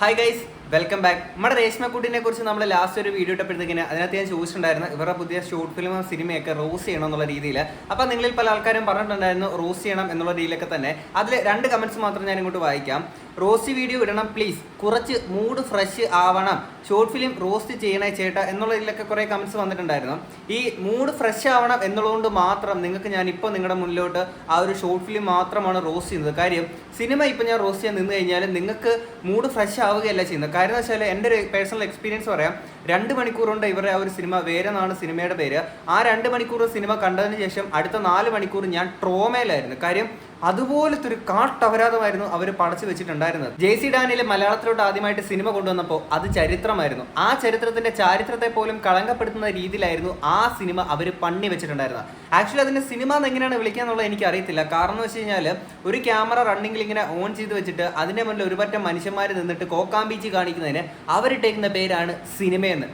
Hi guys welcome back നമ്മുടെ രേഷ്മ കുട്ടിനെ കുറിച്ച് നമ്മൾ ലാസ്റ്റ് ഒരു വീഡിയോ ഇട്ടപ്പോഴത്തേക്കിന് അതിനകത്ത് ഞാൻ ചോദിച്ചിട്ടുണ്ടായിരുന്നു ഇവരുടെ പുതിയ ഷോർട്ട് ഫിലിമും സിനിമയൊക്കെ റോസ് ചെയ്യണം എന്നുള്ള രീതിയിൽ അപ്പോൾ നിങ്ങളിൽ പല ആൾക്കാരും പറഞ്ഞിട്ടുണ്ടായിരുന്നു റോസ് ചെയ്യണം എന്നുള്ള രീതിയിലൊക്കെ തന്നെ. അതിൽ രണ്ട് കമന്റ്സ് മാത്രം ഞാൻ ഇങ്ങോട്ട് വായിക്കാം. റോസ്റ്റ് വീഡിയോ ഇടണം പ്ലീസ് കുറച്ച് മൂഡ് ഫ്രഷ് ആവണം. ഷോർട്ട് ഫിലിം റോസ്റ്റ് ചെയ്യണേ ചേട്ടാ എന്നുള്ളതിലൊക്കെ കുറേ കമൻസ് വന്നിട്ടുണ്ടായിരുന്നു. ഈ മൂഡ് ഫ്രഷ് ആവണം എന്നുള്ളതുകൊണ്ട് മാത്രം നിങ്ങൾക്ക് ഞാൻ ഇപ്പോൾ നിങ്ങളുടെ മുന്നിലോട്ട് ആ ഒരു ഷോർട്ട് ഫിലിം മാത്രമാണ് റോസ്റ്റ് ചെയ്യുന്നത്. കാര്യം സിനിമ ഇപ്പോൾ ഞാൻ റോസ്റ്റ് ചെയ്യാൻ നിന്ന് കഴിഞ്ഞാൽ നിങ്ങൾക്ക് മൂഡ് ഫ്രഷ് ആവുകയല്ല ചെയ്യുന്നത്. കാര്യം എന്ന് വെച്ചാൽ എന്റെ ഒരു പേഴ്സണൽ എക്സ്പീരിയൻസ് പറയാം. രണ്ട് മണിക്കൂർ കൊണ്ട് ഇവരുടെ ആ ഒരു സിനിമ വേറെ എന്നാണ് സിനിമയുടെ പേര്. ആ രണ്ട് മണിക്കൂർ സിനിമ കണ്ടതിന് ശേഷം അടുത്ത നാല് മണിക്കൂർ ഞാൻ ട്രോമയിലായിരുന്നു കാര്യം അതുപോലത്തെ ഒരു കാട്ടപരാധമായിരുന്നു അവർ പടച്ചു വെച്ചിട്ടുണ്ടായിരുന്നത്. ജെ സി ഡാനിയിൽ മലയാളത്തിലോട്ട് ആദ്യമായിട്ട് സിനിമ കൊണ്ടുവന്നപ്പോൾ അത് ചരിത്രമായിരുന്നു. ആ ചരിത്രത്തിന്റെ ചാരിത്രത്തെ പോലും കളങ്കപ്പെടുത്തുന്ന രീതിയിലായിരുന്നു ആ സിനിമ അവർ പണ്ണി വെച്ചിട്ടുണ്ടായിരുന്നത്. ആക്ച്വലി അതിന്റെ സിനിമ എങ്ങനെയാണ് വിളിക്കുക എന്നുള്ളത് എനിക്ക് അറിയത്തില്ല കാരണം എന്ന് വെച്ച് കഴിഞ്ഞാൽ ഒരു ക്യാമറ റണ്ണിങ്ങിൽ ഇങ്ങനെ ഓൺ ചെയ്ത് വെച്ചിട്ട് അതിന്റെ മുന്നിൽ ഒരുപറ്റം മനുഷ്യന്മാർ നിന്നിട്ട് കോക്കാമ്പീച്ച് കാണിക്കുന്നതിന് അവരിട്ടേക്കുന്ന പേരാണ് സിനിമയെന്ന്.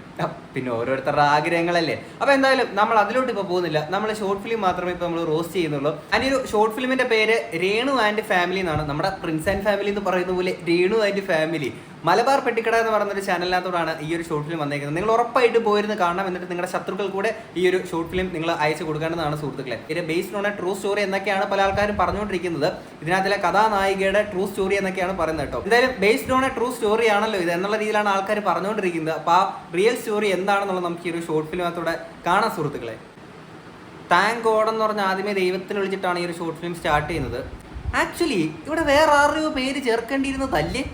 പിന്നെ ഓരോരുത്തരുടെ ആഗ്രഹങ്ങളല്ലേ? അപ്പൊ എന്തായാലും നമ്മൾ അതിലോട്ട് ഇപ്പൊ പോകുന്നില്ല. നമ്മൾ ഷോർട്ട് ഫിലിം മാത്രമേ ഇപ്പൊ നമ്മൾ റോസ്റ്റ് ചെയ്യുന്നുള്ളൂ. അതിന് ഒരു ഷോർട്ട് ഫിലിമിന്റെ പേര് രേണു ആൻഡ് ഫാമിലി എന്നാണ്. നമ്മുടെ പ്രിൻസ് ആൻഡ് ഫാമിലി എന്ന് പറയുന്ന പോലെ രേണു ആൻഡ് ഫാമിലി മലബാർ പെട്ടിക്കട എന്ന് പറയുന്ന ഒരു ചാനലിനകത്തോടാണ് ഈ ഒരു ഷോർട്ട് ഫിലിം വന്നേക്കുന്നത്. നിങ്ങൾ ഉറപ്പായിട്ട് പോയിരുന്ന് കാണണം. എന്നിട്ട് നിങ്ങളുടെ ശത്രുക്കൾ കൂടെ ഈ ഒരു ഷോർട്ട് ഫിലിം നിങ്ങൾ അയച്ചു കൊടുക്കേണ്ടതാണ് സുഹൃത്തുക്കളെ. ഇത് based on a true story എന്നൊക്കെയാണ് പല ആൾക്കാരും പറഞ്ഞുകൊണ്ടിരിക്കുന്നത്. ഇതിനകത്തിലെ കഥാനായികയുടെ ട്രൂ സ്റ്റോറി എന്നൊക്കെയാണ് പറയുന്നത് കേട്ടോ. എന്തായാലും based on a true story ആണല്ലോ ഇത് എന്നുള്ള രീതിയിലാണ് ആൾക്കാർ പറഞ്ഞുകൊണ്ടിരിക്കുന്നത്. അപ്പോൾ ആ റിയൽ സ്റ്റോറി എന്താണെന്നുള്ളത് നമുക്ക് ഈ ഒരു ഷോർട്ട് ഫിലിമകത്തൂടെ കാണാം സുഹൃത്തുക്കളെ. താങ്ക് ഗോഡ് എന്ന് പറഞ്ഞ ആദ്യമേ ദൈവത്തിന് വിളിച്ചിട്ടാണ് ഈ ഒരു ഷോർട്ട് ഫിലിം സ്റ്റാർട്ട് ചെയ്യുന്നത്. ആക്ച്വലി ഇവിടെ വേറെ ആരുടെയോ പേര് ചേർക്കേണ്ടിയിരുന്നതല്ലേ?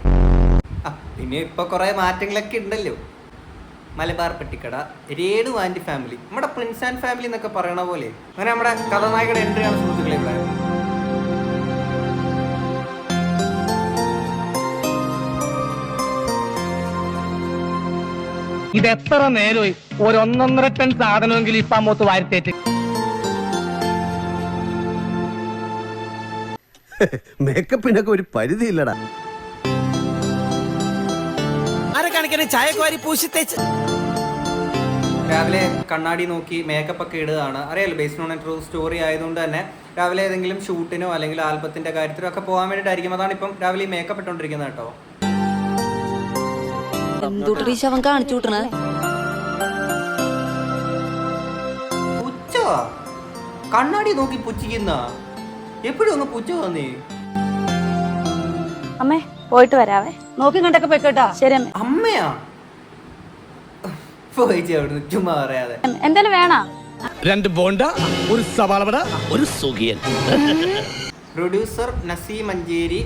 ആ പിന്നെ ഇപ്പൊ കുറെ മാറ്റങ്ങളൊക്കെ ഉണ്ടല്ലോ. മലബാർ പെട്ടിക്കട രേണു ആൻഡ് ഫാമിലി. നമ്മുടെ പ്രിൻസ് ആൻഡ് ഫാമിലി എന്നൊക്കെ പറയണ പോലെ അങ്ങനെ നമ്മുടെ കഥാനായകയുടെ എൻട്രി ആണ് സുഹൃത്തുക്കളെ ഇവിടെ ഇത് എത്ര നേരമായി ഒരു ഒന്നൊന്നര ടൺ സാധനമെങ്കിലും ഇപ്പൊ അമ്മത്ത് വാരിത്തേറ്റ്. മേക്കപ്പിനൊക്കെ ഒരു പരിധിയില്ലടാ. ആരെക്കാണിക്കണേ ചായക്കുവാരി പൂശി തേച്ച്. രാവിലെ കണ്ണാടി നോക്കി മേക്കപ്പ് ഒക്കെ ഇടുകയാണ്. അറിയാലോ ബേസ്ഡ് ഓൺ ട്രൂ സ്റ്റോറി ആയതുകൊണ്ട് തന്നെ രാവിലെ ഏതെങ്കിലും ഷൂട്ടിനോ അല്ലെങ്കിൽ ആൽബത്തിന്റെ കാര്യത്തിലോ ഒക്കെ പോകാൻ വേണ്ടിയിട്ടായിരിക്കും. അതാണ് ഇപ്പം രാവിലെ ഈ മേക്കപ്പ് ഇട്ടോണ്ടിരിക്കുന്നത് കേട്ടോ. കാണിച്ചു വിട്ടണേ? പുച്ഛവാ കണ്ണാടി നോക്കി പുച്ഛിക്കുന്ന. എപ്പോഴും ഒന്ന് പുച്ഛ വന്നേ അമ്മേ പോയിട്ട് വരാവേ. നോക്കി കണ്ടൊക്കെ പോയിക്കോട്ടാ ശരി അമ്മേ. അമ്മയാ? പോയിച്ചേ അവിടുന്ന് ചുമ്മാ പറയാതെ. എന്തായാലും വേണ? രണ്ട് ബോണ്ട ഒരു സവാളവട ഒരു സുഖിയൻ. Producer Naseem Manjeri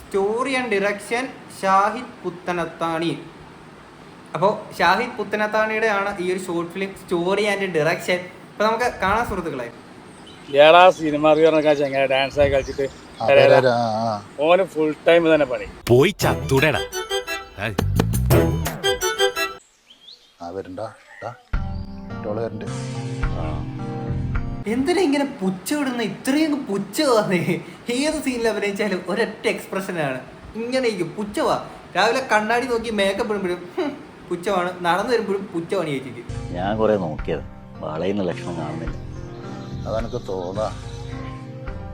story and direction Shahid Puthanathani. അപ്പോൾ ഷാഹിദ് പുത്തനത്താണിയുടെ ആണ് ഈ ഒരു short film story and direction. അപ്പോൾ നമുക്ക് കാണാൻ സുഹൃത്തുക്കളെ. ഏടാ സിനിമ അറിയാൻ ഡാൻസ് ആയി കളിച്ചിട്ട് ഓന് ഫുൾ ടൈം തന്നെ പണി. പോയി ചത്തുടടാ. ആ വരണ്ട ട്ടാ. ഇട്ടോൾ വരണ്ട്. എന്തിനാ ഇങ്ങനെ പുച്ഛ വിടുന്ന ഇത്രയും പുച്ഛ വന്നേ ഏത് സീനിൽ അഭിനയിച്ചാലും ഒരൊറ്റ എക്സ്പ്രഷനാണ് ഇങ്ങനെ പുച്ചവാ പുച്ഛവാ രാവിലെ കണ്ണാടി നോക്കി മേക്കപ്പ് ഇടുമ്പോഴും പുച്ചമാണ് പുച്ഛമാണ്. നടന്നു വരുമ്പോഴും പുച്ഛമാണ് ചേച്ചിക്ക്. ഞാൻ കുറെ നോക്കിയത്. വളയുന്ന ലക്ഷണം കാണുന്നില്ല. അതെനിക്ക് തോന്നാ.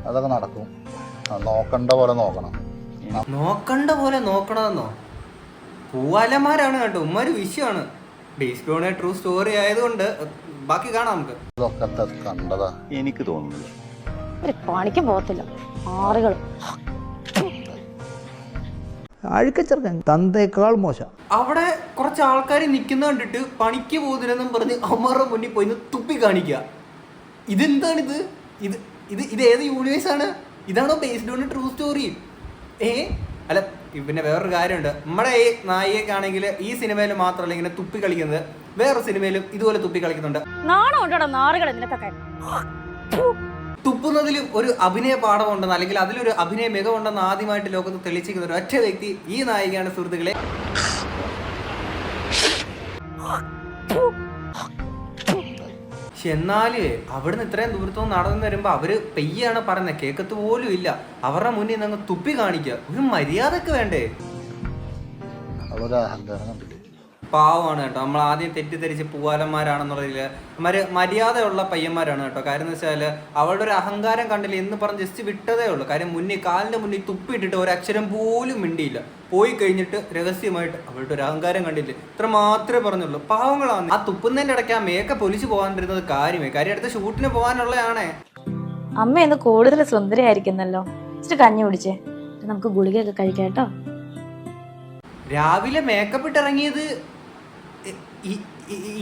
അതൊക്കെ നടക്കും. നോക്കണ്ട പോലെ നോക്കണം. നോക്കണ്ട പോലെ നോക്കണമെന്നോ? പൂവാലന്മാരാണ് കേട്ടോ ഉമ്മാര് വിഷയമാണ് ബേസ്ഡ് ട്രൂ സ്റ്റോറി ആയതുകൊണ്ട് ബാക്കി കാണാം നമുക്ക്. ഇതൊക്കെ കണ്ടതാ? എനിക്ക് തോന്നുന്നില്ല. ഒരു പണിക്ക് പോകത്തില്ല. ആറുകൾ അഴുക്കച്ചെറുക്കൻ തന്തേക്കാൾ മോശം. അവിടെ കുറച്ച് ആൾക്കാർ നിൽക്കുന്ന കണ്ടിട്ട് പണിക്ക് പോകുന്നില്ലെന്നും പറഞ്ഞ് അമ്മറുടെ മുന്നിൽ പോയി തുപ്പി കാണിക്കുക. ഇതെന്താണിത്? ഇത് ഇത് ഇത് ഏത് യൂണിവേഴ്സാണ് ആണ്? ഇതാണോ ബേസ്ഡ് ഓൺ ട്രൂ സ്റ്റോറി ഏ? അല്ല പിന്നെ വേറൊരു കാര്യമുണ്ട്. നമ്മുടെ ഈ നായികക്കാണെങ്കിൽ ഈ സിനിമയിൽ മാത്രമല്ല ഇങ്ങനെ തുപ്പി കളിക്കുന്നത്. വേറെ സിനിമയിലും ഇതുപോലെ തുപ്പി കളിക്കുന്നുണ്ട്. തുപ്പുന്നതിലും ഒരു അഭിനയ പാഠമുണ്ടെന്ന് അല്ലെങ്കിൽ അതിലൊരു അഭിനയ മികവുണ്ടെന്ന് ആദ്യമായിട്ട് ലോകത്ത് തെളിയിച്ചിരിക്കുന്ന ഒരു ഒറ്റ വ്യക്തി ഈ നായികയാണ് സുഹൃത്തുക്കളെ. പക്ഷെ എന്നാൽ അവിടുന്ന് ഇത്രയും ദൂരത്തുനിന്ന് നടന്നു വരുമ്പോ അവർ പെയ്യാണ് പറയുന്നത്. കേക്കത്ത് പോലും ഇല്ല. അവരുടെ മുന്നിൽ നിന്ന് തുപ്പി കാണിക്കുക. ഒരു മര്യാദയ്ക്ക് വേണ്ടേ? കണ്ടില്ലേ പാവമാണ് കേട്ടോ. നമ്മൾ ആദ്യം തെറ്റിദ്ധരിച്ച് പൂവാലന്മാരാണെന്നുള്ളതിൽ മര മര്യാദയുള്ള പയ്യന്മാരാണ് കേട്ടോ. കാര്യം എന്ന് വെച്ചാൽ അവളുടെ ഒരു അഹങ്കാരം കണ്ടില്ല എന്ന് പറഞ്ഞ് ജസ്റ്റ് വിട്ടതേ ഉള്ളൂ. കാര്യം മുന്നിൽ കാലിന്റെ മുന്നിൽ തുപ്പിയിട്ടിട്ട് ഒരക്ഷരം പോലും മിണ്ടിയില്ല. പോയി കഴിഞ്ഞിട്ട് രഹസ്യമായിട്ട് അവളുടെ ഒരു അഹങ്കാരം കണ്ടില്ല. ഇത്ര മാത്രമേ പറഞ്ഞുള്ളൂ. പാവങ്ങളാണ്. ആ തുപ്പുന്നതിന്റെ ഇടയ്ക്ക് ആ മേക്കപ്പ് ഒലിച്ചു പോകാണ്ടിരുന്നത് കാര്യമേ. കാര്യം അടുത്ത ഷൂട്ടിന് പോകാനുള്ളതാണേ അമ്മ ഇന്ന് കൂടുതൽ സുന്ദരിയായിരിക്കുന്നല്ലോ. ഇച്ചിരി കഞ്ഞി കുടിച്ചേ. നമുക്ക് ഗുളികയൊക്കെ കഴിക്കാം കേട്ടോ. രാവിലെ മേക്കപ്പ് ഇട്ട്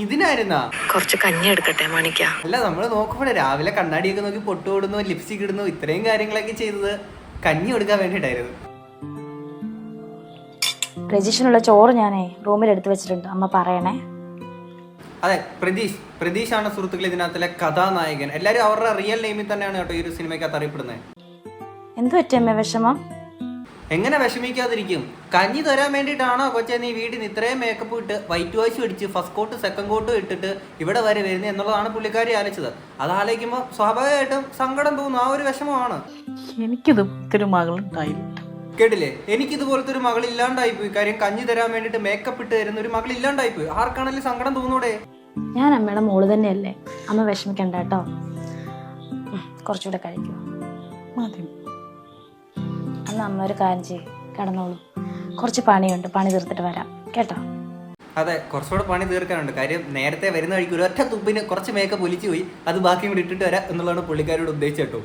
ഇതിനായിരുന്നാ? കുറച്ച് കഞ്ഞി എടുക്കട്ടെ മാണിക്ക അല്ല നമ്മൾ നോക്കുമ്പോഴേ രാവിലെ കണ്ണാടിയൊക്കെ നോക്കി പൊട്ട് വിടുന്നു ലിപ്സ്റ്റിക് ഇടുന്നു ഇത്രയും കാര്യങ്ങളൊക്കെ ചെയ്തത് കഞ്ഞി കൊടുക്കാൻ വേണ്ടിയിട്ടായിരുന്നു. രജിഷനുള്ള ചോറ് ഞാനേ റൂമിൽ എടുത്തു വെച്ചിട്ടുണ്ട്. അമ്മ പറയണേ. അതെ പ്രതീഷ് പ്രതീഷാണ് സുഹൃത്തുക്കൾ ഇതിനകത്തിലെ കഥാനായകൻ. എല്ലാരും അവരുടെ റിയൽ നെയിമിൽ തന്നെയാണ് കേട്ടോ ഈ ഒരു സിനിമയ്ക്കകത്ത് അറിയപ്പെടുന്നത്. എന്തു പറ്റിയമ്മ വിഷമം? എങ്ങനെ വിഷമിക്കാതിരിക്കും? കഞ്ഞി തരാൻ വേണ്ടിയിട്ടാണോ കൊച്ചെ നീ വീട്ടിൽ നിന്ന് ഇത്രയും മേക്കപ്പ് ഇട്ട് വൈറ്റ് വാഷ് അടിച്ച് ഫസ്റ്റ് കോട്ട് സെക്കൻഡ് കോട്ടും ഇട്ടിട്ട് ഇവിടെ വരെ വരുന്നത് എന്നുള്ളതാണ് പുള്ളിക്കാരി ആലോചിച്ചത്. അത് ആലോചിക്കുമ്പോൾ സ്വാഭാവികമായിട്ടും സങ്കടം തോന്നും. ആ ഒരു വിഷമമാണ്. എനിക്കിതും ഇത്തിരി മകളുണ്ടായില്ല. കേട്ടില്ലേ? എനിക്ക് ഇതുപോലത്തെ ഒരു മകൾ ഇല്ലാണ്ടായി പോയി കാര്യം കഞ്ഞി തരാൻ വേണ്ടിട്ട് മേക്കപ്പ് ഇട്ട് തരുന്ന ഒരു മകൾ ഇല്ലാണ്ടായി പോയി ആർക്കാണെങ്കിലും സങ്കടം തോന്നൂടെ? ഞാൻ അമ്മയുടെ മോൾ തന്നെയല്ലേ? അമ്മ വിഷമിക്കണ്ട കേട്ടോ. കുറച്ചുകൂടെ കഴിക്കും. മതി. അന്ന് അമ്മ ഒരു കാര്യം ചെയ്യും. കിടന്നോളൂ. കുറച്ച് പണിയുണ്ട്. പണി തീർത്തിട്ട് വരാം. കേട്ടോ? അതെ കുറച്ചുകൂടെ പണി തീർക്കാനുണ്ട്. കാര്യം നേരത്തെ വരുന്ന വഴിക്ക് ഒരു ഒറ്റ തുപ്പിന് കുറച്ച് മേക്കപ്പ് ഒലിച്ചു പോയി അത് ബാക്കിയും കൂടി ഇട്ടിട്ട് വരാം എന്നുള്ളതാണ് പുള്ളിക്കാരോട് ഉദ്ദേശിച്ചേട്ടോ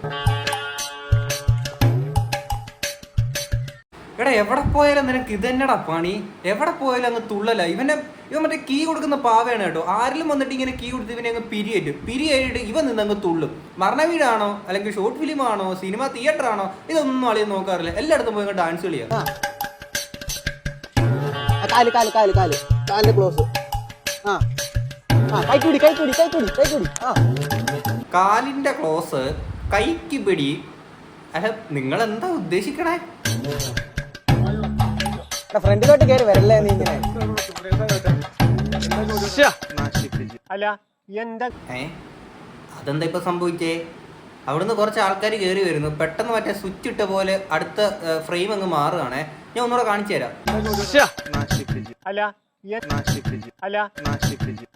എടാ എവിടെ പോയാലും നിനക്ക് ഇത് തന്നെടാ പണി? എവിടെ പോയാലും അങ്ങ് തുള്ളല. ഇവനെ ഇവൻ മറ്റേ കീ കൊടുക്കുന്ന പാവയാണ് കേട്ടോ. ആരിലും വന്നിട്ട് ഇങ്ങനെ കീ കൊടുത്ത് ഇവനെ അങ്ങ് പിരിയേറ്റും. പിരിയേറ്റ് ഇവൻ നിന്ന് അങ്ങ് തുള്ളും. മരണ വീടാണോ അല്ലെങ്കിൽ ഷോർട്ട് ഫിലിം ആണോ സിനിമ തിയേറ്റർ ആണോ ഇതൊന്നും ആളിയും നോക്കാറില്ല. എല്ലായിടത്തും പോയി ഡാൻസ് കളിയാ. കാൽ കാൽ കാൽ കാൽ. കാലിന്റെ ക്ലോസ്. ആ. ആ കൈക്കൂടി കൈക്കൂടി കൈക്കൂടി കൈക്കൂടി ആ. കാലിന്റെ ക്ലോസ് കൈക്ക് പിടി. അല്ല നിങ്ങൾ എന്താ ഉദ്ദേശിക്കണേ? ഫ്രണ്ടിലോട്ട് കയറി വരല്ലേ നീ ഇങ്ങനെ? അല്ല എന്താ? ഏ? അതെന്താ ഇപ്പൊ സംഭവിച്ചേ? അവിടുന്ന് കുറച്ച് ആൾക്കാർ കയറി വരുന്നു. പെട്ടെന്ന് മറ്റേ സ്വിച്ച് ഇട്ട പോലെ അടുത്ത ഫ്രെയിം അങ്ങ് മാറുകയാണേ. ഞാൻ ഒന്നുകൂടെ കാണിച്ചു തരാം. അല്ല അല്ല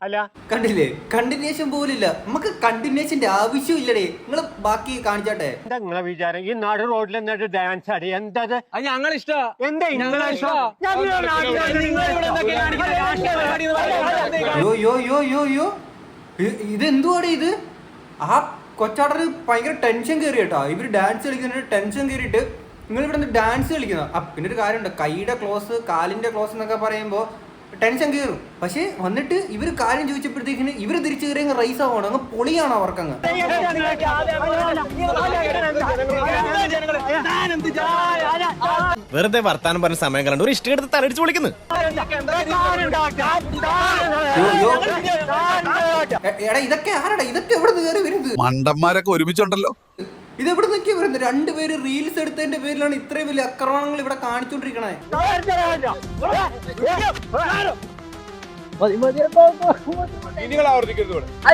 അല്ല കണ്ടില്ലേ? കണ്ടിന്യൂഷൻ പോലില്ല നമുക്ക് കണ്ടിന്യൂഷന്റെ ആവശ്യമില്ലടേ നിങ്ങൾ ബാക്കി കാണിച്ചാട്ടെ. എന്താ നിങ്ങളെ വിചാരം? ഈ നാട് റോഡിൽ എന്നിട്ട് ഡാൻസ് ആടി. എന്താ ഇത്? ഞങ്ങൾ ഇഷ്ട. എന്താ നിങ്ങളെ ഇഷ്ടം? യോ യോ യോ യോ യോ ഇ- ഇതെന്തുവാടെ ഇത്? ആ കൊച്ചാടന് ഭയങ്കര ടെൻഷൻ കയറി കേട്ടോ ഇവർ ഡാൻസ് കളിക്കുന്ന ടെൻഷൻ കയറിയിട്ട് നിങ്ങൾ ഇവിടെ ഡാൻസ് കളിക്കുന്ന. ആ പിന്നെ ഒരു കാര്യമുണ്ട്. കൈയുടെ ക്ലോസ് കാലിന്റെ ക്ലോസ് എന്നൊക്കെ പറയുമ്പോൾ ടെൻഷൻ കയറും പക്ഷേ വന്നിട്ട് ഇവർ കാര്യം ചോദിച്ചപ്പോഴത്തേക്കിന് ഇവർ തിരിച്ചു കയറി അങ്ങ് റൈസ് ആവണം അങ്ങ് പൊളിയാണ് അവർക്കങ്ങ്. വെറുതെ വർത്താനം പറഞ്ഞ സമയം കണ്ടു. ഒരു ഇഷ്ടം എടുത്ത് തലടിച്ച് വിളിക്കുന്നു എടാ ഇതൊക്കെ ആരടാ? ഇതൊക്കെ എവിടെ നിന്ന് കയറി വരുന്നത്? മണ്ടന്മാരൊക്കെ ഒരുമിച്ചുണ്ടല്ലോ. ഇത് നിൽക്കി വരുന്നത് രണ്ടുപേര് റീൽസ് എടുത്തതിന്റെ പേരിലാണ് ഇത്രയും വലിയ ആക്രമണങ്ങൾ ഇവിടെ കാണിച്ചുകൊണ്ടിരിക്കണേ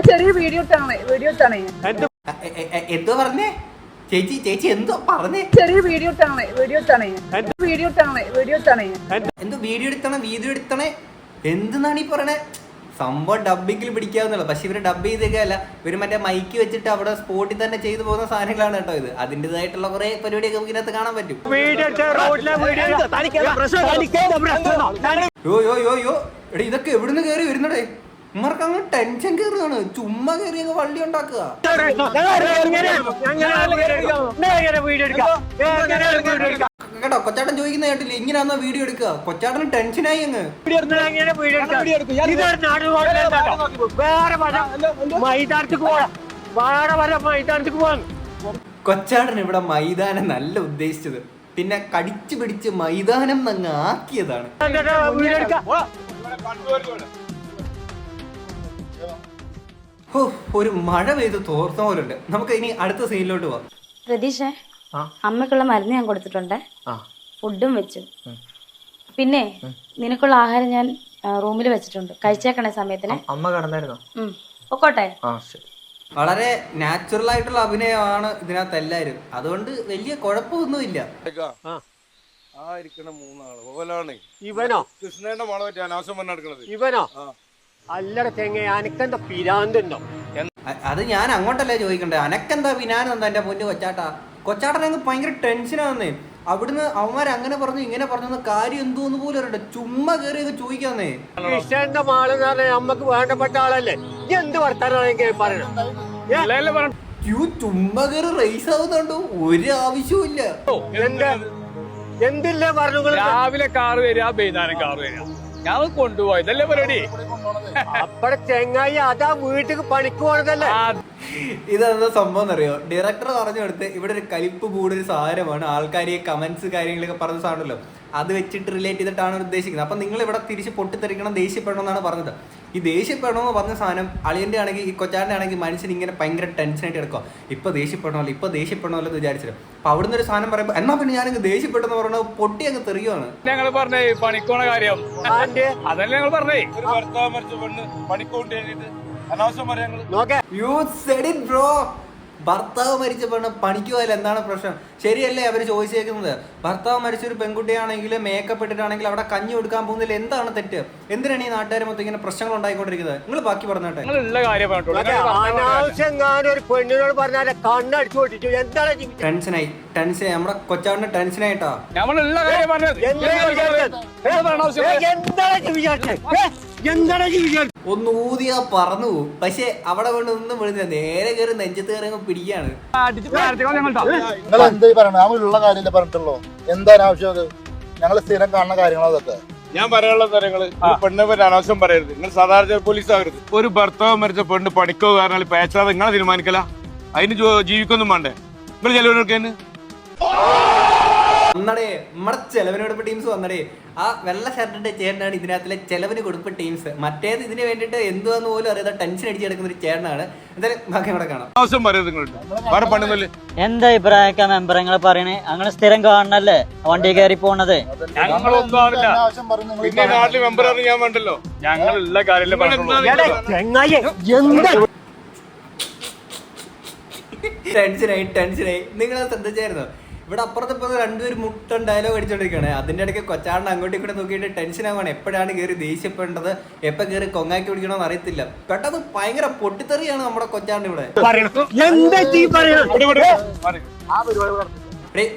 ചെറിയ വീഡിയോ ഇട്ടാണേ വീഡിയോ ഇട്ടാണേ. എ- എ- എ- എന്തോ പറഞ്ഞേ? ചേച്ചി ചേച്ചി എന്തോ പറഞ്ഞേ? ചെറിയ വീഡിയോ വീഡിയോ വീഡിയോ വീഡിയോ എന്തോ വീഡിയോ എടുത്തണേ വീഡിയോ എടുത്തണേ? എന്തെന്നാണ് ഈ പറയണേ? സംഭവം ഡബിങ്ങിൽ പിടിക്കാവുന്നുള്ളൂ പക്ഷെ ഇവർ ഡബ് ചെയ്തേക്കല്ല ഇവർ മറ്റേ മൈക്ക് വെച്ചിട്ട് അവിടെ സ്പോട്ടിൽ തന്നെ ചെയ്തു പോകുന്ന സാധനങ്ങളാണ് കേട്ടോ ഇത്. അതിന്റെതായിട്ടുള്ള കുറെ പരിപാടിയൊക്കെ ഇതിനകത്ത് കാണാൻ പറ്റും. എടി ഇതൊക്കെ എവിടുന്ന് കയറി വരുന്നടേ? ഇമ്മർക്ക് അങ്ങ് ടെൻഷൻ കയറുകയാണ് ചുമ്മാ കയറി അങ്ങ് വള്ളി ഉണ്ടാക്കുക. വീഡിയോ എടുക്കാം. കേട്ടോ കൊച്ചാട്ടൻ ചോദിക്കുന്ന കേട്ടില്ല? ഇങ്ങനെയാണോ വീഡിയോ എടുക്കുക? കൊച്ചാട്ടന് ടെൻഷനായി അങ്ങ്. കൊച്ചാടൻ ഇവിടെ മൈതാനം നല്ല ഉദ്ദേശിച്ചത്. പിന്നെ കടിച്ചു പിടിച്ച് മൈതാനം അങ്ങ് ആക്കിയതാണ്. വീഡിയോ എടുക്കാം. ഹോ, ഒരു മഴ പെയ്ത് തോർത്ത പോലുണ്ട് നമുക്ക് ഇനി അടുത്ത സീനിലോട്ട് പോവാം. പ്രതീക്ഷേ. അമ്മക്കുള്ള മരുന്ന് ഞാൻ കൊടുത്തിട്ടുണ്ട്. ഫുഡും വെച്ചു. പിന്നെ നിനക്കുള്ള ആഹാരം ഞാൻ റൂമിൽ വെച്ചിട്ടുണ്ട്. കഴിച്ചേക്കണേ സമയത്തിന്. അമ്മ കടന്നായിരുന്നോ? ഒക്കോട്ടെ ആ വളരെ നാച്ചുറൽ ആയിട്ടുള്ള അഭിനയമാണ് ഇതിനകത്ത് എല്ലാരും അതുകൊണ്ട് വലിയ കുഴപ്പമൊന്നുമില്ല. ആ. ഇരിക്കണ മൂന്നാൾ. ഓലാണ്. ഇവനോ? കൃഷ്ണന്റെ മോളെ പറ്റി അനാവശ്യം പറഞ്ഞ നടക്കണത് ഇവനോ അല്ലട തെങ്ങ അനക്കെന്താ പിരാന്തുണ്ടോ അ- അത് ഞാൻ അങ്ങോട്ടല്ലേ ചോദിക്കണ്ടേ? അനക്കെന്താ വിനാനം എന്താ എന്റെ പൊന്നു കൊച്ചാട്ടാ? കൊച്ചാട്ടനെങ്കിൽ ഭയങ്കര ടെൻഷനാന്നേ അവിടുന്ന് അവന്മാർ അങ്ങനെ പറഞ്ഞു ഇങ്ങനെ പറഞ്ഞു കാര്യം എന്തോന്ന് പോലും അറിയണ്ട. ചുമ്മാ ഇത് ചോദിക്കാന്നേ. കൃഷ്ണന്റെ മാളെന്ന് നമ്മക്ക് വേണ്ടപ്പെട്ട ആളല്ലേ? എന്ത് വർത്താനം പറയണം. അല്ലേ പറഞ്ഞു യു ചുമ്മാ കയറി റേസ് ആവുന്നുണ്ടോ. ഒരു ആവശ്യവും എന്താ എന്ത്? എന്തില്ലേ പറഞ്ഞു രാവിലെ കാറ് വരിക വൈകുന്നേരം കാറ് വരിക. ഞാൻ കൊണ്ടുപോയതല്ലേ പരിപാടി? അപ്പടെ ചെങ്ങായി അതാ വീട്ടിൽ പണിക്ക് പോണതല്ലേ? ഇതെന്താ സംഭവം എന്നറിയോ ഡയറക്ടർ പറഞ്ഞു കൊടുത്ത് ഇവിടെ ഒരു കലിപ്പ് കൂടുതൽ സാധനമാണ്. ആൾക്കാർ ഈ കമന്റ്സ് കാര്യങ്ങളൊക്കെ പറഞ്ഞ സാധനമല്ലോ അത് വെച്ചിട്ട് റിലേറ്റ് ചെയ്തിട്ടാണ് ഉദ്ദേശിക്കുന്നത്. അപ്പൊ നിങ്ങൾ ഇവിടെ തിരിച്ച് പൊട്ടിത്തെറിക്കണം ദേഷ്യപ്പെടണം എന്നാണ് പറഞ്ഞത്. ഈ ദേഷ്യപ്പെടണമെന്ന് പറഞ്ഞ സാധനം അളിയന്റെ ആണെങ്കിൽ ഈ കൊച്ചാന്റെ ആണെങ്കിൽ മനുഷ്യൻ ഇങ്ങനെ ഭയങ്കര ടെൻഷനായിട്ട് എടുക്കുക ഇപ്പൊ ദേഷ്യപ്പെടണമല്ലോ ഇപ്പൊ ദേഷ്യപ്പെടണമല്ലോ എന്ന് വിചാരിച്ചത് അപ്പൊ അവിടുന്ന് ഒരു സാധനം പറയുമ്പോൾ എന്നാ പിന്നെ ഞാനങ്ങ് ദേഷ്യപ്പെട്ടെന്ന് പറഞ്ഞത് പൊട്ടി അങ്ങ് തെറിയുവാണ്. ഞങ്ങൾ പറഞ്ഞേ പണിക്കോണ കാര്യം. അതല്ലേ ഞങ്ങൾ പറഞ്ഞേ. ഒരു ഭർത്താവ് മരിച്ച പെണ്ണ് പണിക്കോണ്ട് അനാവശ്യം പറയാ നോക്കേ. യു സെഡ് ഇറ്റ് ബ്രോ ഭർത്താവ് മരിച്ച പെണ്ണ് പണിക്ക് പോയാൽ എന്താണ് പ്രശ്നം? ശരിയല്ലേ അവർ ചോദിച്ചേക്കുന്നത്? ഭർത്താവ് മരിച്ച ഒരു പെൺകുട്ടിയാണെങ്കിൽ മേക്കപ്പ് ഇട്ടിട്ടാണെങ്കിൽ അവിടെ കഞ്ഞി കൊടുക്കാൻ പോകുന്നതിൽ എന്താണ് തെറ്റ്? എന്തിനാണ് ഈ നാട്ടുകാർ മൊത്തം ഇങ്ങനെ പ്രശ്നങ്ങൾ ഉണ്ടായിക്കൊണ്ടിരിക്കുന്നത്? നിങ്ങൾ ബാക്കി പറഞ്ഞോട്ടെ. ടെൻഷനായി ടെൻഷൻ നമ്മുടെ കൊച്ചാടിന് ടെൻഷനായിട്ടാ? എന്താണ് എന്താണ് ഒന്ന് ഊതിയാ പറന്നു പോകും പക്ഷെ അവിടെ കൊണ്ട് ഒന്നും വിളിച്ച നേരെ കയറി നെഞ്ചത്ത് കയറി അങ്ങ് പിടിക്കാണ് ഞങ്ങൾ നിങ്ങൾ എന്തായി പറയണത് നമ്മൾ കാര്യമില്ല പറഞ്ഞിട്ടുള്ളൂ. എന്താണ് ആവശ്യം അത്? ഞങ്ങൾ സ്ഥിരം കാണുന്ന കാര്യങ്ങളോ അതൊക്കെ. ഞാൻ പറയാനുള്ള കാര്യങ്ങൾ പെണ്ണ് പെണ്ണെ പറ്റി അനാവശ്യം പറയരുത്. നിങ്ങൾ സാധാരണ പോലീസ് ആകരുത് ഒരു ഭർത്താവ് മരിച്ച പെണ്ണ് പണിക്കോ കാരണം പേച്ചാതെ നിങ്ങളെ തീരുമാനിക്കല? അതിന് ജീവിക്കൊന്നും വേണ്ടേ? നിങ്ങൾ ചെലവിനൊക്കെ വന്നടേ നമ്മുടെ ചെലവിന് കൊടുപ്പ് ടീംസ് വന്നടേ. ആ വെള്ള ഷർട്ടിന്റെ ചേട്ടനാണ് ഇതിനകത്തിലെ ചെലവിന് കൊടുപ്പ് ടീംസ് മറ്റേത് ഇതിന് വേണ്ടിയിട്ട് എന്തുവാന്ന് പോലും അറിയാതെ ടെൻഷൻ അടിച്ചെടുക്കുന്ന ഒരു ചേട്ടനാണ്. എന്തായാലും ബാക്കി അവിടെ കാണാം. എന്താ അഭിപ്രായമൊക്കെ മെമ്പറങ്ങൾ പറയണേ? അങ്ങനെ സ്ഥിരം കാണണല്ലേ? വണ്ടി കയറി പോണത്. പിന്നെ നാട്ടിൽ മെമ്പർ ഞാൻ വേണ്ടല്ലോ ഞങ്ങളുള്ള കാര്യമല്ലേ ടെൻഷനായി ടെൻഷനായി നിങ്ങൾ ശ്രദ്ധിച്ചായിരുന്നു? ഇവിടെ അപ്പുറത്ത് ഇപ്പുറത്ത് രണ്ടുപേരും മുട്ടൻ ഡയലോഗ് അടിച്ചോണ്ടിരിക്കണേ അതിന്റെ ഇടയ്ക്ക് കൊച്ചാണ്ട് അങ്ങോട്ടും ഇവിടെ നോക്കിയിട്ട് ടെൻഷൻ ആവാണ് എപ്പോഴാണ് കയറി ദേഷ്യപ്പെടേണ്ടത്? എപ്പോൾ കയറി കൊങ്ങാക്കി പിടിക്കണമെന്ന് അറിയത്തില്ല. പെട്ടെന്ന് ഭയങ്കര പൊട്ടിത്തെറിയാണ് നമ്മുടെ കൊച്ചാണ്ട് ഇവിടെ. എന്താ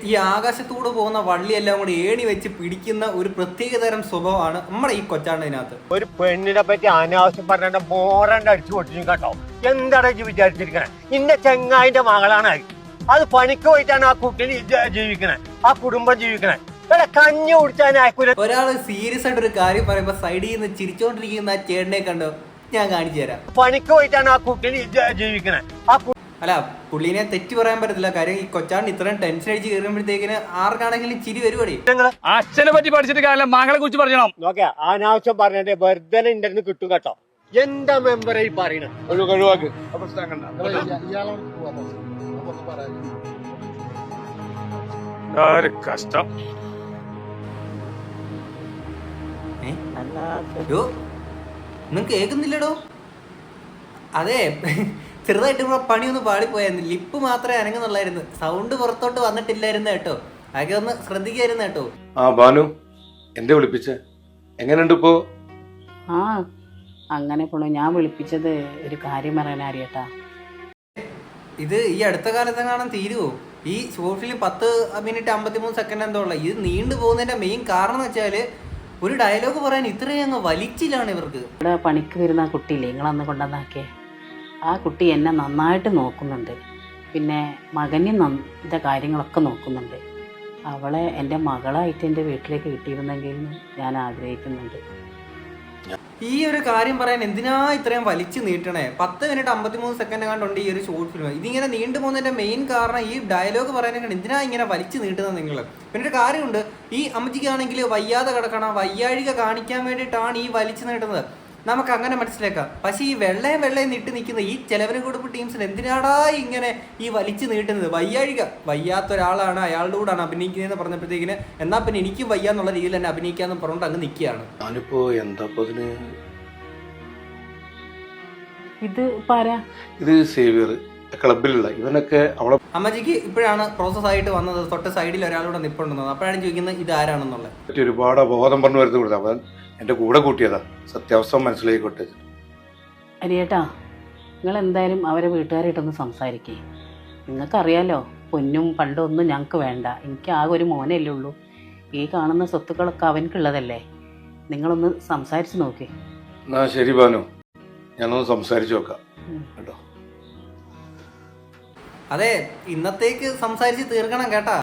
ഈ ആകാശത്തൂടെ പോകുന്ന വള്ളിയെല്ലാം കൂടി ഏണി വെച്ച് പിടിക്കുന്ന ഒരു പ്രത്യേക തരം സ്വഭാവമാണ് നമ്മുടെ ഈ കൊച്ചാണ്ടിനകത്ത് ഒരു പെണ്ണിനെ പറ്റി അനാവശ്യം പറഞ്ഞ മോറണ്ട് അടിച്ചു പൊട്ടിച്ചു കേട്ടോ എന്താണ് വിചാരിച്ചിരിക്കണേ? ഇന്ന ചെങ്ങായിന്റെ മകളാണ് അത്. പണിക്ക് പോയിട്ടാണ് ആ കുട്ടിനെ ജീവിക്കണേ ആ കുടുംബം ജീവിക്കണേ. കഞ്ഞി കുടിച്ചാൽ അയക്കൂല. ഒരാൾ സീരിയസ് ആയിട്ട് ഒരു കാര്യം പറയുമ്പോ സൈഡിൽ നിന്ന് ചിരിച്ചോണ്ടിരിക്കുന്ന ആ ചേട്ടനെ കണ്ടോ? ഞാൻ കാണിച്ചു തരാം. പണിക്ക് പോയിട്ടാണ് ആ കുട്ടി ജീവിക്കണേ. ആ അല്ല പുള്ളീനെ തെറ്റ് പറയാൻ പറ്റത്തില്ല. കാര്യം ഈ കൊച്ചാണ്ട് ഇത്രയും ടെൻഷൻ അടിച്ച് കയറുമ്പോഴത്തേക്കിന് ആർക്കാണെങ്കിലും ചിരി വരുവാടി. അച്ഛനെ പറ്റി പഠിച്ചിട്ട് കാര്യം മകളെ കുറിച്ച് പറയണം നോക്കിയ അനാവശ്യം പറഞ്ഞിട്ട് വെറുതെ ഇന്റർന്ന് കിട്ടും കേട്ടോ. എന്താ മെമ്പറെ ഈ പറയണത് ഒഴിവാക്ക് ഒരു കഷ്ടം. ഒന്നും കേൾക്കുന്നില്ലടോ. അതെ ചെറുതായിട്ട് ഇവിടെ പണിയൊന്ന് പാളിപ്പോയായിരുന്നു. ലിപ്പ് മാത്രമേ അനങ്ങുന്നുള്ളായിരുന്നു. സൗണ്ട് പുറത്തോട്ട് വന്നിട്ടില്ലായിരുന്നു കേട്ടോ. അതൊക്കെ ഒന്ന് ശ്രദ്ധിക്കായിരുന്നു കേട്ടോ. ആ ബാനു എന്റെ വിളിപ്പിച്ച. എങ്ങനെയുണ്ട് ഇപ്പോ? ആ അങ്ങനെ പോണു. ഞാൻ വിളിപ്പിച്ചത് ഒരു കാര്യം പറയാൻ അറിയട്ടാ ഇത് ഈ അടുത്ത കാലത്ത് കാണാൻ തീരുവോ? ഈ ഷോർട്ട് ഫിലിം പത്ത് മിനിറ്റ് അമ്പത്തിമൂന്ന് സെക്കൻഡ് എന്തോ ഉള്ള ഇത് നീണ്ടു പോകുന്നതിന്റെ മെയിൻ കാരണം എന്ന് വെച്ചാൽ ഒരു ഡയലോഗ് പറയാൻ ഇത്രയും അങ്ങ് വലിച്ചിലാണ് ഇവർക്ക്. ഇവിടെ പണിക്ക് വരുന്ന ആ കുട്ടിയില്ലേ നിങ്ങളന്ന് കൊണ്ടുവന്നാക്കിയേ ആ കുട്ടി എന്നെ നന്നായിട്ട് നോക്കുന്നുണ്ട്. പിന്നെ മകനെ നന്ദ കാര്യങ്ങളൊക്കെ നോക്കുന്നുണ്ട്. അവളെ എന്റെ മകളായിട്ട് എന്റെ വീട്ടിലേക്ക് കിട്ടിയിരുന്നെങ്കിൽ ഞാൻ ആഗ്രഹിക്കുന്നുണ്ട്. ഈ ഒരു കാര്യം പറയാൻ എന്തിനാ ഇത്രയും വലിച്ചു നീട്ടണേ? പത്ത് മിനിറ്റ് അമ്പത്തിമൂന്ന് സെക്കൻഡ് കണ്ടുണ്ട് ഈ ഒരു ഷോർട്ട് ഫിലിം ഇതിങ്ങനെ നീണ്ടു പോകുന്നതിന്റെ മെയിൻ കാരണം ഈ ഡയലോഗ് പറയാനൊക്കെ എന്തിനാ ഇങ്ങനെ വലിച്ചു നീട്ടുന്നത് നിങ്ങൾ പിന്നെ ഒരു കാര്യമുണ്ട്. ഈ അമ്മച്ചിക്കാണെങ്കിൽ വയ്യാതെ കിടക്കണം വയ്യാഴിക കാണിക്കാൻ വേണ്ടിയിട്ടാണ് ഈ വലിച്ചു നീട്ടുന്നത്. നമുക്ക് അങ്ങനെ മനസ്സിലാക്കാം. പക്ഷേ ഈ വെള്ളയും വെള്ളയും നീട്ടി നിൽക്കുന്ന ഈ ചെലവിന് കുടുംബ ടീംസിന് എന്തിനാടാ ഇങ്ങനെ ഈ വലിച്ചു നീട്ടുന്നത്? വയ്യാഴിക. വയ്യാത്ത ഒരാളാണ് അയാളുടെ കൂടാണ് അഭിനയിക്കുന്നതെന്ന് പറഞ്ഞപ്പോഴത്തേക്കിന് എന്നാൽ പിന്നെ എനിക്കും വയ്യ എന്നുള്ള രീതിയിൽ തന്നെ അഭിനയിക്കാന്ന് പറഞ്ഞുകൊണ്ട് അങ്ങ് നിൽക്കുകയാണ്. ഞാനിപ്പോ എന്താ ഇത് ഇത് സേവിയർ. ക്ലബിലുള്ള ഇവനൊക്കെ അവളെ അമ്മജിക്ക് ഇപ്പോഴാണ് പ്രോസസ് ആയിട്ട് വന്നത്. തൊട്ട് സൈഡിൽ ഒരാളൂടെ നിപ്പുണ്ടെന്നത് അപ്പോഴാണ് ചോദിക്കുന്നത് ഇത് ആരാണെന്നുള്ളത്? ഒരുപാട് അബോധം പറഞ്ഞു വരുന്നത് അവൻ എന്റെ കൂടെ കൂട്ടിയതാ. സത്യാവസ്ഥ മനസ്സിലായിക്കോട്ടെ. അരിയേട്ടാ നിങ്ങൾ എന്തായാലും അവരെ വീട്ടുകാരായിട്ടൊന്ന് സംസാരിക്കേ. നിങ്ങൾക്കറിയാലോ പൊന്നും പണ്ടൊന്നും ഒന്നും ഞങ്ങൾക്ക് വേണ്ട. എനിക്ക് ആകെ ഒരു മോനല്ലേ ഉള്ളൂ. ഈ കാണുന്ന സ്വത്തുക്കളൊക്കെ അവനക്കുള്ളതല്ലേ നിങ്ങളൊന്ന് സംസാരിച്ച് നോക്കേ. എന്നാ ശരി ബാനു. ഞാനൊന്ന് സംസാരിച്ചു നോക്കാം. കേട്ടോ? അതെ ഇന്നത്തേക്ക് സംസാരിച്ച് തീർക്കണം കേട്ടാ.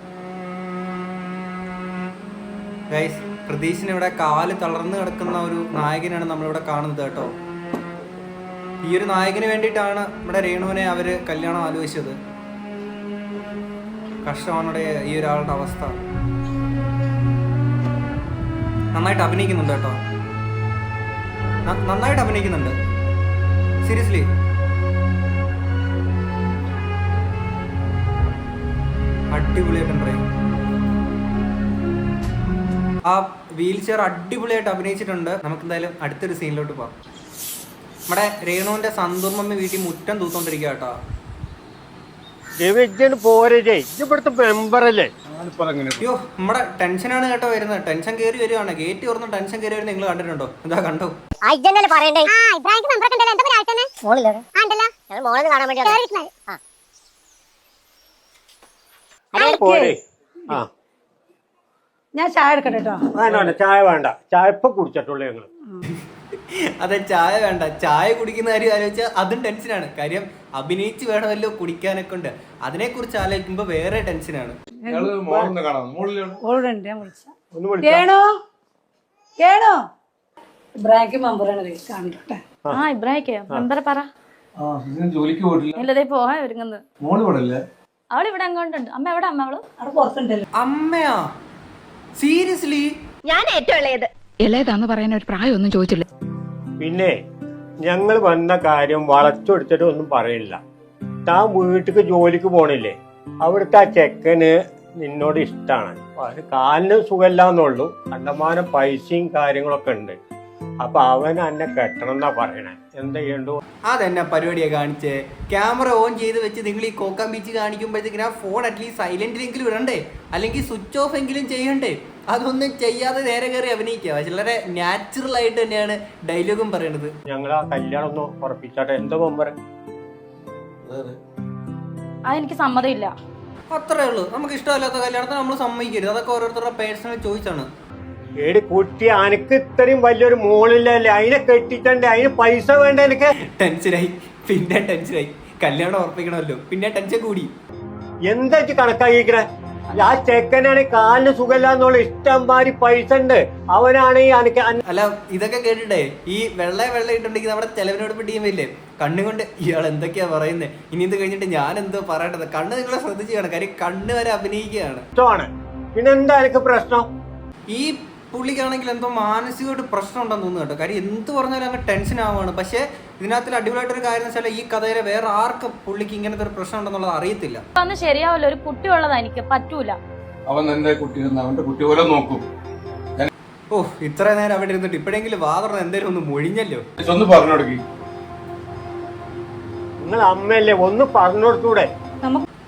ഗൈസ് പ്രതീഷിന് ഇവിടെ കാൽ തളർന്നു കിടക്കുന്ന ഒരു നായകനാണ് നമ്മളിവിടെ കാണുന്നത് കേട്ടോ. ഈ ഒരു നായകന് വേണ്ടിയിട്ടാണ് നമ്മുടെ രേണുവിനെ അവർ കല്യാണം ആലോചിച്ചത്. കഷ്ടമാണ് ഈ ഒരാളുടെ അവസ്ഥ. നന്നായിട്ട് അഭിനയിക്കുന്നുണ്ട് കേട്ടോ. നന്നായിട്ട് അഭിനയിക്കുന്നുണ്ട്. സീരിയസ്ലി അടിപൊളിയായിട്ടുണ്ട്. ആ വീൽ ചെയർ അടിപൊളിയായിട്ട് അഭിനയിച്ചിട്ടുണ്ട്. നമുക്ക് എന്തായാലും അടുത്തൊരു സീനിലോട്ട് പോവാം. നമ്മുടെ രേണുവിന്റെ സന്തൂർമ്മ വീട്ടിൽ മുറ്റം തൂത്തോണ്ടിരിക്കുക കേട്ടോ. അയ്യോ നമ്മുടെ ടെൻഷനാണ് കേട്ടോ വരുന്നത്. ടെൻഷൻ കയറി വരുവാണ്. ഗേറ്റ് തുറന്ന് ടെൻഷൻ കയറി വരുന്നത് നിങ്ങൾ കണ്ടിട്ടുണ്ടോ? എന്താ കണ്ടോ? ആ പറയണ്ടേ? ഞാൻ ചായ എടുക്കട്ടെ കേട്ടോ വേണ്ട വേണ്ട ചായ വേണ്ട. ചായ ഇപ്പൊ കുടിച്ചിട്ടുള്ളൂ ഞങ്ങൾ. അതെ ചായ വേണ്ട. ചായ കുടിക്കുന്ന കാര്യം ആലോചിച്ചാൽ അതും ടെൻഷനാണ് കാര്യം അഭിനയിച്ച് വേണമല്ലോ കുടിക്കാനൊക്കെ ഉണ്ട്. അതിനെ കുറിച്ച് ആലോചിക്കുമ്പോ വേറെ ടെൻഷനാണ് ഓളുണ്ട് ഞാൻ വിളിച്ച. ഇബ്രാഹിം മെമ്പറാണ് ആ പറ. ജോലിക്ക് പോയിട്ടില്ല. ഒരുങ്ങുന്നത് അങ്ങോട്ടുണ്ട്. അമ്മ എവിടെ അമ്മ അവൾ? അവിടെ പുറത്തുണ്ടല്ലോ. അമ്മയാ? സീരിയസ്ലി ഞാൻ ഏറ്റവും ഇളയത്. ഇളയതാന്ന് പറയാൻ ഒരു പ്രായം ഒന്നും ചോദിച്ചില്ല. പിന്നെ ഞങ്ങൾ വന്ന കാര്യം വളച്ചൊടിച്ചിട്ട് ഒന്നും പറയില്ല. താൻ വീട്ടിക്ക് ജോലിക്ക് പോണില്ലേ? അവിടുത്തെ ആ ചെക്കന് നിന്നോട് ഇഷ്ടമാണ് അവന് കാലിന് സുഖമില്ലാന്നുള്ളൂ. കണ്ടമാനം പൈസയും കാര്യങ്ങളൊക്കെ ഉണ്ട്. അപ്പൊ അവൻ എന്നെ കെട്ടണം എന്നാ പറയണേ. എന്താ ചെയ്യണ്ടു? അതെന്നെ പരിപാടിയെ കാണിച്ചേ? ക്യാമറ ഓൺ ചെയ്ത് വെച്ച് നിങ്ങൾ ഈ കോക്കാം ബീച്ച് കാണിക്കുമ്പോഴത്തേക്കിന് ആ ഫോൺ അറ്റ്ലീസ്റ്റ് സൈലന്റിലെങ്കിലും ഇടണ്ടേ? അല്ലെങ്കിൽ സ്വിച്ച് ഓഫ് എങ്കിലും ചെയ്യണ്ടേ? അതൊന്നും ചെയ്യാതെ നേരെ കയറി അഭിനയിക്കുക. വളരെ നാച്ചുറൽ ആയിട്ട് തന്നെയാണ് ഡയലോഗും പറയണത്. ഞങ്ങൾ ആ കല്യാണം ഒന്ന് ഉറപ്പിച്ചാട്ടെ. എന്താ മെമ്പർ അതെനിക്ക് സമ്മതമില്ല അത്രേ ഉള്ളൂ. നമുക്ക് ഇഷ്ടമല്ലാത്ത കല്യാണത്തിന് നമ്മൾ സമ്മതിക്കരുത്. അതൊക്കെ ഓരോരുത്തരുടെ പേഴ്സണൽ ചോയ്സ് ആണ്. ഏടി കുട്ടി അനക്ക് ഇത്രയും വലിയൊരു മോളില്ലല്ലേ? അതിനെ കെട്ടിട്ടണ്ടേ അതിന് പൈസ വേണ്ട എനിക്ക് ടെൻഷനായി പിന്നെ ടെൻഷനായി കല്യാണം ഉറപ്പിക്കണമല്ലോ. പിന്നെ ടെൻഷൻ കൂടി. എന്താ കണക്കാക്കിക്കണേ ആ ചെക്കനാണ് കാലിന് സുഖമില്ലാന്നുള്ള ഇഷ്ടം മാതിരി പൈസ ഉണ്ട്. അവനാണ് ഈ അനക്ക് അല്ല ഇതൊക്കെ കേട്ടിട്ടേ ഈ വെള്ള വെള്ള ഇട്ടുണ്ടെങ്കിൽ നമ്മുടെ ചെലവിനോട് പിടിയുമില്ലേ കണ്ണുകൊണ്ട് ഇയാൾ എന്തൊക്കെയാ പറയുന്നത് ഇനി ഇത് കഴിഞ്ഞിട്ട് ഞാൻ എന്തോ പറയട്ടത് കണ്ണ് നിങ്ങളെ ശ്രദ്ധിച്ചു കാണാം കാര്യം കണ്ണ് വരെ അഭിനയിക്കുകയാണ്. ഇഷ്ടമാണ്. പിന്നെന്താ എനിക്ക് പ്രശ്നം? ഈ പുള്ളിക്കാണെങ്കിൽ എന്തോ മാനസികമായിട്ട് പ്രശ്നം ഉണ്ടെന്ന് തോന്നുന്നു കേട്ടോ. കാര്യം എന്ത് പറഞ്ഞാലും അങ്ങ് ടെൻഷൻ ആവുകയാണ്. പക്ഷേ ഇതിനകത്തിൽ അടിപൊളിയായിട്ടൊരു കാര്യം എന്ന് വെച്ചാൽ ഈ കഥയിലെ വേറെ ആർക്കും പുള്ളിക്ക് ഇങ്ങനത്തെ ഒരു പ്രശ്നം ഉണ്ടെന്നുള്ളത് അറിയത്തില്ല. അന്ന് ശരിയാവല്ലോ. ഒരു കുട്ടി ഉള്ളതാ എനിക്ക് പറ്റൂല. അവൻ എന്റെ കുട്ടി അവന്റെ കുട്ടി പോലെ നോക്കും. ഓ ഇത്ര നേരം അവിടെ ഇരുന്നിട്ട് ഇപ്പോഴെങ്കിലും വാതറന്ന് എന്തേലും ഒന്ന് മൊഴിഞ്ഞല്ലോ. ഒന്ന് പറഞ്ഞു കൊടുക്കി. നിങ്ങൾ അമ്മയല്ലേ ഒന്ന് പറഞ്ഞു കൊടുത്തൂടെ?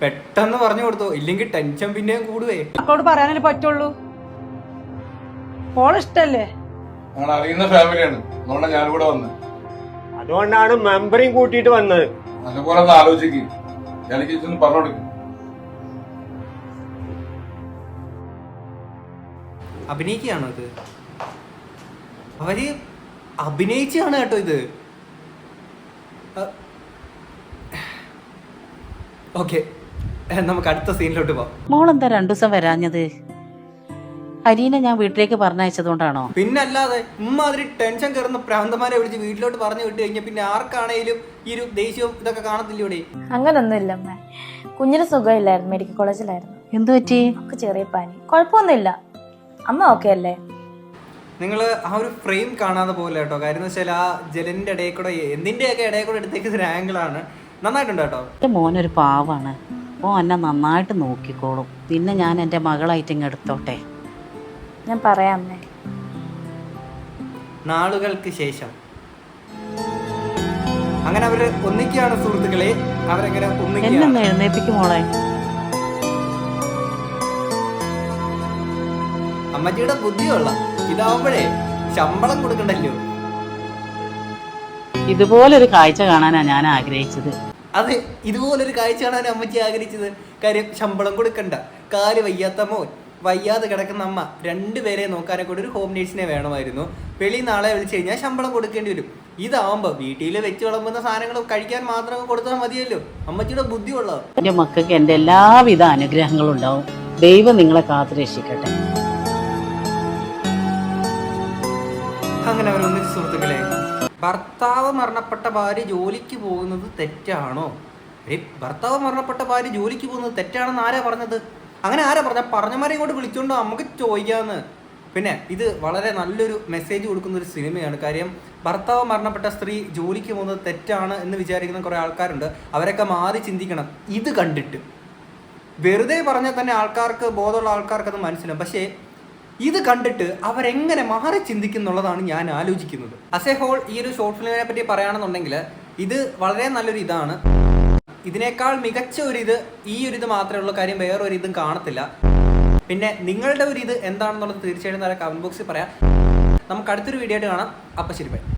പെട്ടെന്ന് പറഞ്ഞു കൊടുത്തു. ഇല്ലെങ്കിൽ ടെൻഷൻ പിന്നെയും കൂടുവേ. മക്കളോട് പറയാനല്ലേ പറ്റുള്ളൂ? ഞങ്ങൾ അറിയുന്ന ഫാമിലിയാണ്. അതുകൊണ്ടാണ് ഞാനിവിടെ വന്നത് അതുകൊണ്ടാണ് മെമ്പറിങ് കൂട്ടിയിട്ട് വന്നത്. അതുപോലെ ഒന്ന് ആലോചിക്കും. എനിക്ക് ഇതൊന്ന് പറഞ്ഞു കൊടുക്കും. അഭിനയിക്കുകയാണോ ഇത്? അവർ അഭിനയിച്ചാണ് കേട്ടോ ഇത്. ഓക്കെ. നമുക്ക് അടുത്ത സീനിലോട്ട് പോവാം. മോളെന്താ രണ്ടു ദിവസം വരാഞ്ഞത്? അരീനെ ഞാൻ വീട്ടിലേക്ക് പറഞ്ഞയച്ചതുകൊണ്ടാണോ? പിന്നല്ലാതെ ഉമ്മാതിരി ടെൻഷൻ കയറുന്ന പ്രാന്തമാരെ വിളിച്ച് വീട്ടിലോട്ട് പറഞ്ഞു വിട്ട് കഴിഞ്ഞാൽ പിന്നെ ആർക്കാണേലും ഈ ഒരു ദേഷ്യവും ഇതൊക്കെ കാണത്തില്ല ഇവിടെ? അങ്ങനൊന്നുമില്ല അമ്മ. കുഞ്ഞിന് സുഖമില്ലായിരുന്നു മെഡിക്കൽ കോളേജിലായിരുന്നു എന്തു പറ്റി? ഒക്കെ ചെറിയ പനി. കുഴപ്പമൊന്നുമില്ല. അമ്മ ഓക്കെ അല്ലേ? നിങ്ങൾ ആ ഒരു ഫ്രെയിം കാണാതെ പോലെ കേട്ടോ? കാര്യം എന്ന് വെച്ചാൽ ആ ജലന്റെ ഇടയിൽ കൂടെ എന്തിന്റെയൊക്കെ ഇടയിൽ കൂടെ എടുത്തേക്കുന്ന ഒരു ആണ്. നന്നായിട്ടുണ്ട് കേട്ടോ. എന്റെ മോനൊരു പാവാണ്. ഓ എന്നെ നന്നായിട്ട് നോക്കിക്കോളും. പിന്നെ ഞാൻ എന്റെ മകളായിട്ട് ഇങ്ങ് എടുത്തോട്ടെ? ഞാൻ പറയാമേ നാളുകൾക്ക് ശേഷം. അങ്ങനെ അവർ ഒന്നിക്കുകയാണ് സുഹൃത്തുക്കളെ. അവരങ്ങനെ എന്നെ എഴുന്നേപ്പിക്കും മോളെ. അമ്മച്ചിയുടെ ബുദ്ധിയുള്ള ഇതാവുമ്പോഴേ ശമ്പളം കൊടുക്കണ്ടല്ലോ. ഇതുപോലൊരു കാഴ്ച കാണാനാ ഞാൻ ആഗ്രഹിച്ചത്. അതെ ഇതുപോലൊരു കാഴ്ച കാണാൻ അമ്മച്ചി ആഗ്രഹിച്ചത്. കാര്യം ശമ്പളം കൊടുക്കണ്ട. കാൽ വയ്യാത്ത മോൻ. വയ്യാതെ കിടക്കുന്ന അമ്മ രണ്ടുപേരെ നോക്കാനെ കൂടി ഒരു ഹോം നേഴ്സിനെ വേണമായിരുന്നു. വെളി നാളെ വിളിച്ചു കഴിഞ്ഞാൽ ശമ്പളം കൊടുക്കേണ്ടി വരും. ഇതാവുമ്പോ വീട്ടിൽ വെച്ച് വിളമ്പുന്ന സാധനങ്ങൾ കഴിക്കാൻ മാത്രം കൊടുത്താൽ മതിയല്ലോ. അമ്മച്ചിയുടെ ബുദ്ധിയുള്ള എന്റെ മക്കൾക്ക് എന്റെ എല്ലാവിധ അനുഗ്രഹങ്ങളും ഉണ്ടാവും. ദൈവം നിങ്ങളെ കാത്തു രക്ഷിക്കട്ടെ. അങ്ങനെ അവർ ഒന്നിച്ച് സുഹൃത്തുക്കളെ ഭർത്താവ് മരണപ്പെട്ട ഭാര്യ ജോലിക്ക് പോകുന്നത് തെറ്റാണോ? ഭർത്താവ് മരണപ്പെട്ട ഭാര്യ ജോലിക്ക് പോകുന്നത് തെറ്റാണെന്ന് ആരാ പറഞ്ഞത്? അങ്ങനെ ആരാ പറഞ്ഞ? പറഞ്ഞമാരെ ഇങ്ങോട്ട് വിളിച്ചോണ്ടോ നമുക്ക് ചോദിക്കാന്ന്. പിന്നെ ഇത് വളരെ നല്ലൊരു മെസ്സേജ് കൊടുക്കുന്ന ഒരു സിനിമയാണ്. കാര്യം ഭർത്താവ് മരണപ്പെട്ട സ്ത്രീ ജോലിക്ക് പോകുന്നത് തെറ്റാണ് എന്ന് വിചാരിക്കുന്ന കുറേ ആൾക്കാരുണ്ട്. അവരൊക്കെ മാറി ചിന്തിക്കണം. ഇത് കണ്ടിട്ട്. വെറുതെ പറഞ്ഞാൽ തന്നെ ആൾക്കാർക്ക് ബോധമുള്ള ആൾക്കാർക്ക് അത് മനസ്സിലാവും. പക്ഷേ ഇത് കണ്ടിട്ട് അവരെങ്ങനെ മാറി ചിന്തിക്കുന്നുള്ളതാണ് ഞാൻ ആലോചിക്കുന്നത്. അസേ ഹോൾ ഈ ഒരു ഷോർട്ട് ഫിലിമിനെ പറ്റി പറയുകയാണെന്നുണ്ടെങ്കിൽ ഇത് വളരെ നല്ലൊരു ഇതാണ്. ഇതിനേക്കാൾ മികച്ച ഒരു ഇത് ഈ ഒരു ഇത് മാത്രമേ ഉള്ളൂ. കാര്യം ഒരു ഇതും കാണത്തില്ല. പിന്നെ നിങ്ങളുടെ ഒരു ഇത് എന്താണെന്നുള്ളത് തീർച്ചയായിട്ടും താഴെ കമന്റ് ബോക്സിൽ പറയാം. നമുക്ക് അടുത്തൊരു വീഡിയോ ആയിട്ട് കാണാം. അപ്പം ശരി ബൈ